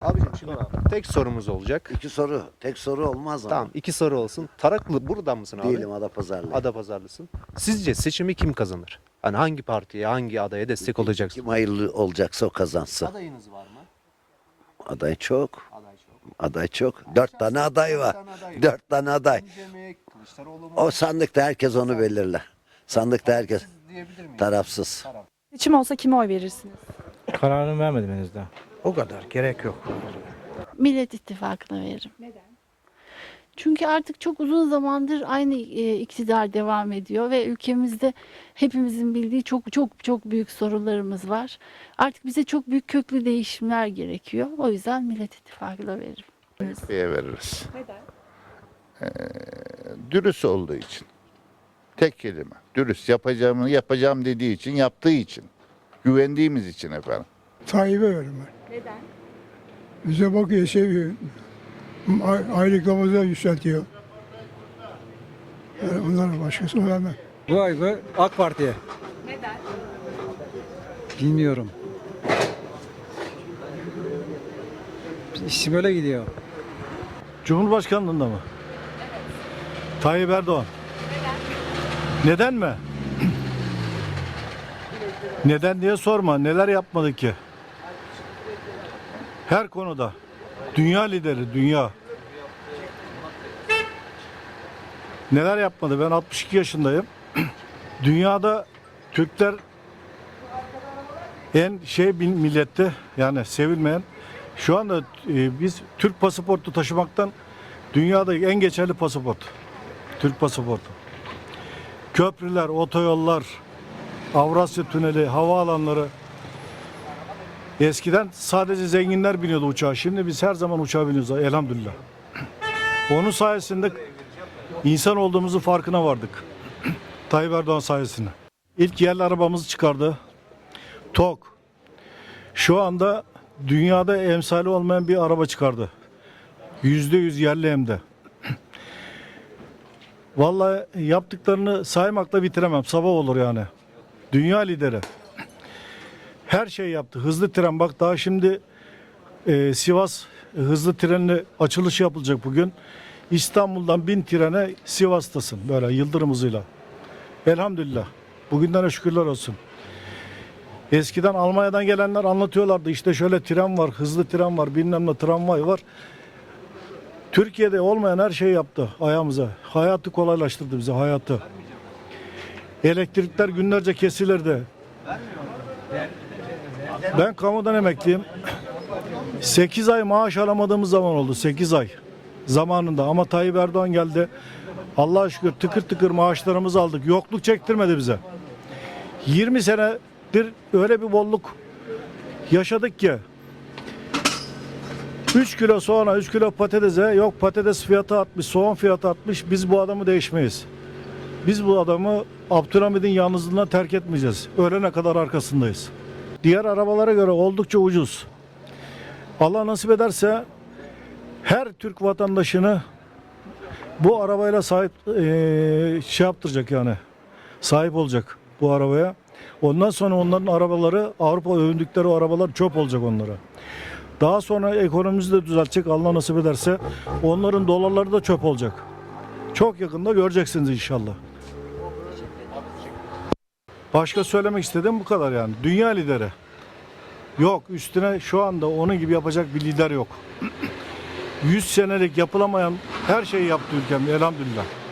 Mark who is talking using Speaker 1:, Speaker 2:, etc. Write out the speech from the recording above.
Speaker 1: Abicim şimdi tek sorumuz olacak.
Speaker 2: İki soru. Tek soru olmaz ama.
Speaker 1: Tamam iki soru olsun. Taraklı buradan mısın abi?
Speaker 2: Değilim Adapazarlı.
Speaker 1: Adapazarlısın. Sizce seçimi kim kazanır? Hani hangi partiye, hangi adaya destek olacaksın?
Speaker 2: Kim hayırlı olacaksa o kazansın.
Speaker 1: Adayınız var mı?
Speaker 2: Aday çok.
Speaker 1: Aday çok.
Speaker 2: Aday çok. Dört tane aday var.
Speaker 1: tane aday var.
Speaker 2: Dört tane aday.
Speaker 1: mi, Kılıçdaroğlu mu?
Speaker 2: O sandıkta herkes onu belirler. Sandıkta herkes
Speaker 1: diyebilir miyim?
Speaker 2: tarafsız.
Speaker 3: Seçim olsa kime oy verirsiniz?
Speaker 4: Kararını vermedim henüz daha.
Speaker 5: O kadar gerek yok.
Speaker 6: Millet İttifakı'na veririm.
Speaker 3: Neden?
Speaker 6: Çünkü artık çok uzun zamandır aynı e, iktidar devam ediyor ve ülkemizde hepimizin bildiği çok çok çok büyük sorunlarımız var. Artık bize çok büyük köklü değişimler gerekiyor. O yüzden Millet İttifakı'na veririm.
Speaker 7: Bey'e veririz.
Speaker 3: Neden?
Speaker 7: Dürüst olduğu için. Tek kelime. Dürüst. Yapacağımı yapacağım dediği için, yaptığı için. Güvendiğimiz için efendim.
Speaker 8: Tayyip'e veririm ben.
Speaker 3: Neden?
Speaker 8: Bize bakıyor, seviyor. Ay- Aylıklarımızı da yükseltiyor. Yani bunlar başkası vermem.
Speaker 5: Vay be AK Parti'ye.
Speaker 3: Neden?
Speaker 5: Bilmiyorum. İşi böyle gidiyor.
Speaker 9: Cumhurbaşkanlığında mı? Tayyip Erdoğan. Neden? mi? Neden diye sorma. Neler yapmadı ki? Her konuda. Dünya lideri, dünya. Neler yapmadı? Ben 62 yaşındayım. Dünyada Türkler en şey bir millette yani sevilmeyen şu anda e, biz Türk pasaportu taşımaktan dünyada en geçerli pasaport. Türk pasaportu. Köprüler, otoyollar, Avrasya Tüneli, havaalanları. Eskiden sadece zenginler biniyordu uçağa. Şimdi biz her zaman uçağa biniyoruz elhamdülillah. Onun sayesinde insan olduğumuzu farkına vardık. Tayyip Erdoğan sayesinde. İlk yerli arabamızı çıkardı. TOK. Şu anda dünyada emsali olmayan bir araba çıkardı. Yüzde yüz yerli hem de. Vallahi yaptıklarını saymakla bitiremem. Sabah olur yani. Dünya lideri. Her şey yaptı. Hızlı tren bak daha şimdi e, Sivas hızlı trenli açılış yapılacak bugün. İstanbul'dan bin trene Sivas'tasın böyle yıldırım hızıyla. Elhamdülillah. Bugünlere şükürler olsun. Eskiden Almanya'dan gelenler anlatıyorlardı. İşte şöyle tren var, hızlı tren var, bilmem ne tramvay var. Türkiye'de olmayan her şeyi yaptı ayağımıza. Hayatı kolaylaştırdı bize hayatı. Elektrikler günlerce kesilirdi. Ben kamudan emekliyim. 8 ay maaş alamadığımız zaman oldu. 8 ay zamanında ama Tayyip Erdoğan geldi. Allah'a şükür tıkır tıkır maaşlarımızı aldık. Yokluk çektirmedi bize. 20 senedir öyle bir bolluk yaşadık ki 3 kilo soğana 3 kilo patatese yok patates fiyatı artmış soğan fiyatı artmış biz bu adamı değişmeyiz. Biz bu adamı Abdülhamid'in yalnızlığına terk etmeyeceğiz. Ölene kadar arkasındayız. Diğer arabalara göre oldukça ucuz. Allah nasip ederse her Türk vatandaşını bu arabayla sahip eee, şey yaptıracak yani. Sahip olacak bu arabaya. Ondan sonra onların arabaları Avrupa övündükleri arabalar çöp olacak onlara. Daha sonra ekonomimizi de düzeltecek Allah nasip ederse. Onların dolarları da çöp olacak. Çok yakında göreceksiniz inşallah. Başka söylemek istediğim bu kadar yani. Dünya lideri. Yok üstüne şu anda onun gibi yapacak bir lider yok. 100 senelik yapılamayan her şeyi yaptı ülkem elhamdülillah.